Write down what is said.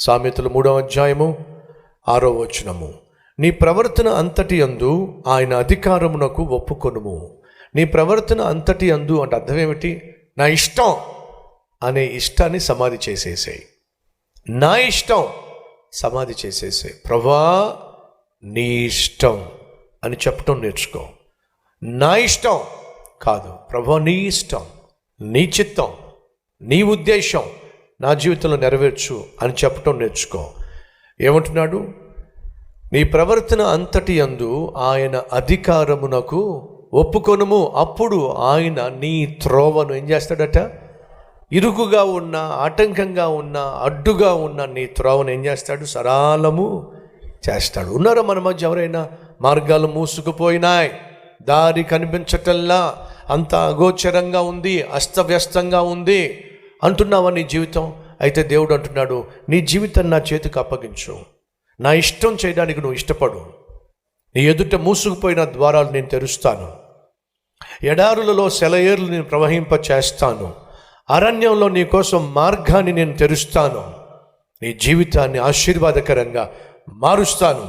సామెతలు మూడవ అధ్యాయము ఆరో వచనము. నీ ప్రవర్తన అంతటి అందు ఆయన అధికారమునకు ఒప్పుకొనుము. నీ ప్రవర్తన అంతటి అందు అంటే అర్థం ఏమిటి? నా ఇష్టం అనే ఇష్టాన్ని సమాధి చేసేసాయి. నా ఇష్టం సమాధి చేసేసాయి. ప్రభా నీ ఇష్టం అని చెప్పటం నేర్చుకో. నా ఇష్టం కాదు. ప్రభా నీ ఇష్టం నీ చిత్తం నీ ఉద్దేశం నా జీవితంలో నెరవేర్చు అని చెప్పటం నేర్చుకో. ఏమంటున్నాడు? నీ ప్రవర్తన అంతటి అందు ఆయన అధికారమునకు ఒప్పుకొనము. అప్పుడు ఆయన నీ త్రోవను ఏం చేస్తాడట? ఇరుకుగా ఉన్న ఆటంకంగా ఉన్న అడ్డుగా ఉన్న నీ త్రోవను ఏం చేస్తాడు? సరాలము చేస్తాడు. ఉన్నారా మన మధ్య ఎవరైనా? మార్గాలు మూసుకుపోయినాయి. దారి కనిపించటల్లా అంత అగోచరంగా ఉంది అస్తవ్యస్తంగా ఉంది. అంటున్నావా నీ జీవితం? అయితే దేవుడు అంటున్నాడు నీ జీవితం నా చేతికి అప్పగించు. నా ఇష్టం చేయడానికి నువ్వు ఇష్టపడు. నీ ఎదుట మూసుకుపోయిన ద్వారాలు నేను తెరుస్తాను. ఎడారులలో సెలయేర్లు నేను ప్రవహింప చేస్తాను అరణ్యంలో నీ కోసం మార్గాన్ని నేను తెరుస్తాను. నీ జీవితాన్ని ఆశీర్వాదకరంగా మారుస్తాను.